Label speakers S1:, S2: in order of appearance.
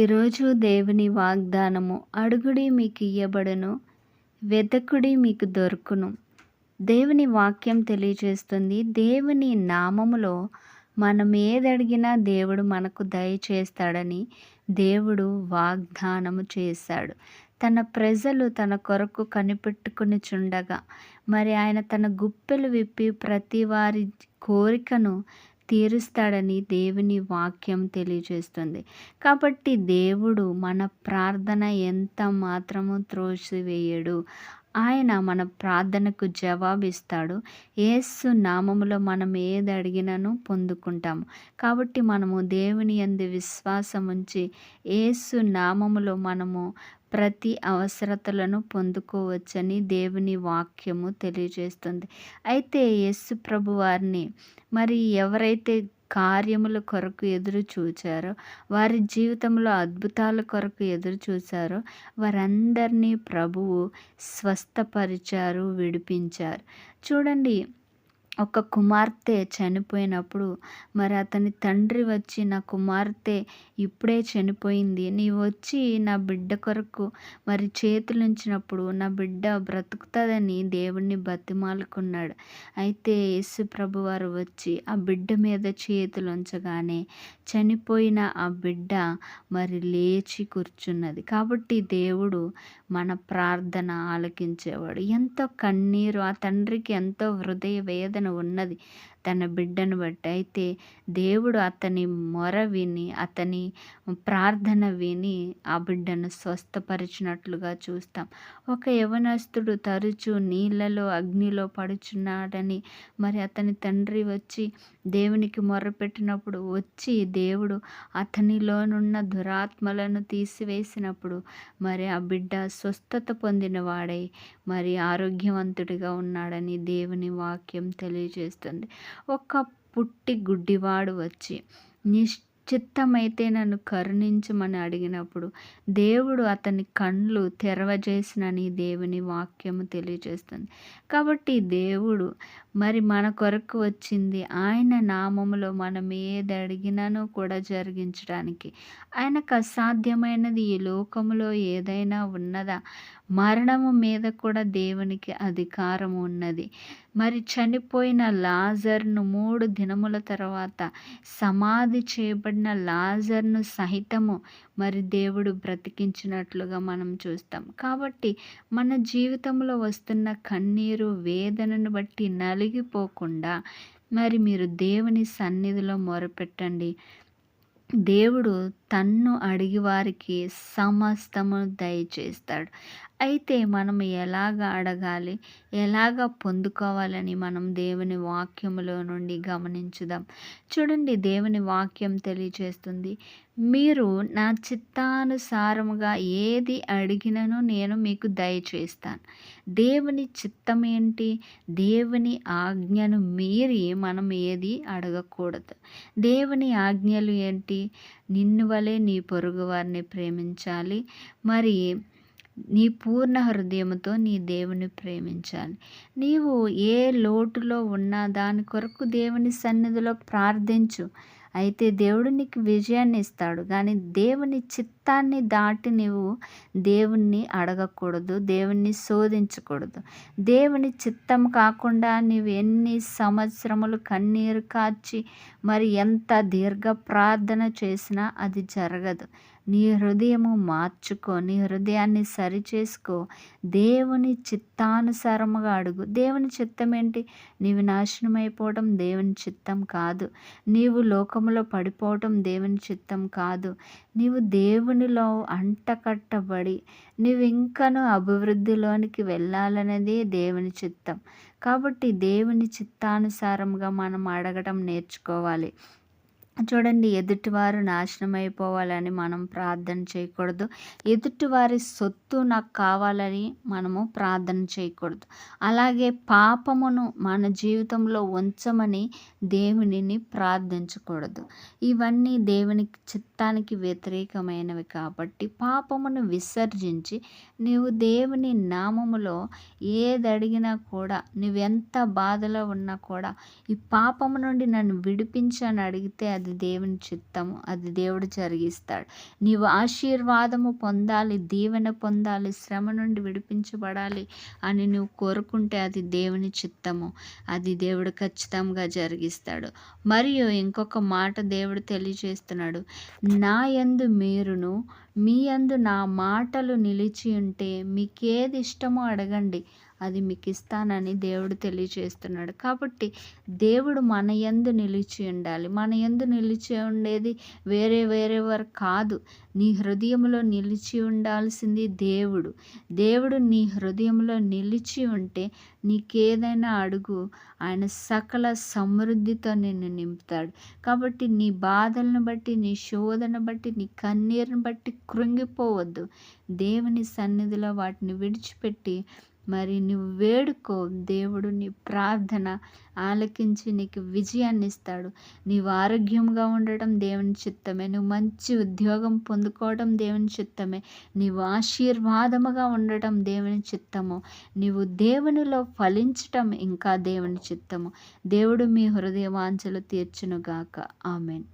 S1: ఈరోజు దేవుని వాగ్దానము అడుగుడి మీకు ఇయ్యబడును వెతకుడి మీకు దొరుకును. దేవుని వాక్యం తెలియజేస్తుంది దేవుని నామములో మనం ఏదడిగినా దేవుడు మనకు దయచేస్తాడని దేవుడు వాగ్దానము చేశాడు. తన ప్రజలు తన కొరకు కనిపెట్టుకుని చుండగా మరి ఆయన తన గుప్పెలు విప్పి ప్రతి వారి కోరికను తీరుస్తాడని దేవుని వాక్యం తెలియజేస్తుంది. కాబట్టి దేవుడు మన ప్రార్థన ఎంత మాత్రము త్రోసివేయడు. ఆయన మన ప్రార్థనకు జవాబిస్తాడు. ఏసు నామములో మనం ఏది అడిగినను పొందుకుంటాము. కాబట్టి మనము దేవుని అందు విశ్వాసం ఉంచి ఏసు నామములో మనము ప్రతి అవసరతలను పొందుకోవచ్చని దేవుని వాక్యము తెలియజేస్తుంది. అయితే యస్సు ప్రభు వారిని మరి ఎవరైతే కార్యముల కొరకు ఎదురు చూచారో వారి జీవితంలో అద్భుతాల కొరకు ఎదురు చూచారో వారందరినీ ప్రభువు స్వస్థపరిచారు విడిపించారు. చూడండి ఒక కుమార్తె చనిపోయినప్పుడు మరి అతని తండ్రి వచ్చి నా కుమార్తె ఇప్పుడే చనిపోయింది. నీవు వచ్చి నా బిడ్డ కొరకు మరి చేతులు ఉంచినప్పుడు నా బిడ్డ బ్రతుకుతుందని దేవుణ్ణి బతిమాలుకున్నాడు. అయితే యేసు ప్రభు వారు వచ్చి ఆ బిడ్డ మీద చేతులు ఉంచగానే చనిపోయిన ఆ బిడ్డ మరి లేచి కూర్చున్నది. కాబట్టి దేవుడు మన ప్రార్థన ఆలకించేవాడు. ఎంతో కన్నీరు ఆ తండ్రికి ఎంతో హృదయ వేదన ఉన్నది. తన బిడ్డను బట్టి. అయితే దేవుడు అతని మొర విని అతని ప్రార్థన విని ఆ బిడ్డను స్వస్థపరిచినట్లుగా చూస్తాం. ఒక యవనస్తుడు తరచూ నీళ్ళలో అగ్నిలో పడుచున్నాడని మరి అతని తండ్రి వచ్చి దేవునికి మొరపెట్టినప్పుడు వచ్చి దేవుడు అతనిలోనున్న దురాత్మలను తీసివేసినప్పుడు మరి ఆ బిడ్డ స్వస్థత పొందిన వాడై మరి ఆరోగ్యవంతుడిగా ఉన్నాడని దేవుని వాక్యం తెలియజేస్తుంది. ఒక పుట్టి గుడ్డివాడు వచ్చి నిశ్చిత్తమైతే నన్ను కరుణించమని అడిగినప్పుడు దేవుడు అతని కళ్ళు తెరవజేసినని దేవుని వాక్యము తెలియజేస్తుంది. కాబట్టి దేవుడు మరి మన కొరకు వచ్చింది. ఆయన నామములో మనం ఏది అడిగినానో కూడా జరిగించడానికి ఆయనకు అసాధ్యమైనది ఈ లోకములో ఏదైనా ఉన్నదా? మరణము మీద కూడా దేవునికి అధికారం ఉన్నది. మరి చనిపోయిన లాజర్ను మూడు దినముల తర్వాత సమాధి చేయబడిన లాజర్ను సహితము మరి దేవుడు బ్రతికించినట్లుగా మనం చూస్తాం. కాబట్టి మన జీవితంలో వస్తున్న కన్నీరు వేదనను బట్టి నలిగిపోకుండా మరి మీరు దేవుని సన్నిధిలో మొరపెట్టండి. దేవుడు తన్ను అడిగి వారికి సమస్తము దయచేస్తాడు. అయితే మనం ఎలాగ అడగాలి? ఎలాగ పొందుకోవాలని మనం దేవుని వాక్యములో నుండి గమనించుదాం. చూడండి దేవుని వాక్యం తెలియచేస్తుంది. మీరు నా చిత్తానుసారముగా ఏది అడిగినను నేను మీకు దయచేస్తాను. దేవుని చిత్తం ఏంటి? దేవుని ఆజ్ఞను మీరి మనం ఏది అడగకూడదు. దేవుని ఆజ్ఞలు ఏంటి? నిన్ను వలె నీ పొరుగు వారిని ప్రేమించాలి. మరి నీ పూర్ణ హృదయంతో నీ దేవుని ప్రేమించాలి. నీవు ఏ లోటులో ఉన్నా దాని కొరకు దేవుని సన్నిధిలో ప్రార్థించు. అయితే దేవుడు నీకు విజయాన్ని ఇస్తాడు. కానీ దేవుని చిత్తాన్ని దాటి నీవు దేవుణ్ణి అడగకూడదు దేవుణ్ణి శోధించకూడదు. దేవుని చిత్తం కాకుండా నీవు ఎన్ని సంవత్సరములు కన్నీరు కాచి మరి ఎంత దీర్ఘ ప్రార్థన చేసినా అది జరగదు. నీ హృదయము మార్చుకో నీ హృదయాన్ని సరిచేసుకో. దేవుని చిత్తానుసారముగా అడుగు. దేవుని చిత్తం ఏంటి నీవు నాశనం అయిపోవడం దేవుని చిత్తం కాదు. నీవు లోకములో పడిపోవటం దేవుని చిత్తం కాదు. నీవు దేవునిలో అంటకట్టబడి నీవు ఇంకను అభివృద్ధిలోనికి వెళ్ళాలనేది దేవుని చిత్తం. కాబట్టి దేవుని చిత్తానుసారంగా మనం అడగటం నేర్చుకోవాలి. చూడండి ఎదుటివారు నాశనం అయిపోవాలని మనం ప్రార్థన చేయకూడదు. ఎదుటివారి సొత్తు నాకు కావాలని మనము ప్రార్థన చేయకూడదు. అలాగే పాపమును మన జీవితంలో ఉంచమని దేవునిని ప్రార్థించకూడదు. ఇవన్నీ దేవుని చిత్తానికి వ్యతిరేకమైనవి కాబట్టి పాపమును విసర్జించి నీవు దేవుని నామములో ఏది అడిగినా కూడా నువ్వెంత బాధలో ఉన్నా కూడా ఈ పాపము నుండి నన్ను విడిపించని అడిగితే అది దేవుని చిత్తము అది దేవుడు జరిగిస్తాడు. నీవు ఆశీర్వాదము పొందాలి దీవెన పొందాలి శ్రమ నుండి విడిపించబడాలి అని నువ్వు కోరుకుంటే అది దేవుని చిత్తము అది దేవుడు ఖచ్చితంగా జరిగిస్తాడు. మరియు ఇంకొక మాట దేవుడు తెలియజేస్తున్నాడు. నా యందు మీరును మీ యందు నా మాటలు నిలిచి ఉంటే మీకేది ఇష్టమో అడగండి. అది మీకు ఇస్తానని దేవుడు తెలియజేస్తున్నాడు కాబట్టి దేవుడు మన యందు నిలిచి ఉండాలి. మన యందు నిలిచి ఉండేది వేరే వేరే వారు కాదు. నీ హృదయంలో నిలిచి ఉండాల్సింది దేవుడు. దేవుడు నీ హృదయంలో నిలిచి ఉంటే నీకేదైనా అడుగు ఆయన సకల సమృద్ధితో నిన్ను నింపుతాడు. కాబట్టి నీ బాధలను బట్టి నీ శోధను బట్టి నీ కన్నీరుని బట్టి కృంగిపోవద్దు. దేవుని సన్నిధిలో వాటిని విడిచిపెట్టి మరి నువ్వు వేడుకో. దేవుడు నీ ప్రార్థన ఆలకించి నీకు విజయాన్ని ఇస్తాడు. నీవు ఆరోగ్యంగా ఉండటం దేవుని చిత్తమే. నువ్వు మంచి ఉద్యోగం పొందుకోవడం దేవుని చిత్తమే. నీవు ఆశీర్వాదముగా ఉండటం దేవుని చిత్తము. నీవు దేవునిలో ఫలించటం ఇంకా దేవుని చిత్తము. దేవుడు మీ హృదయ వాంఛలు తీర్చునుగాక. ఆమెన్.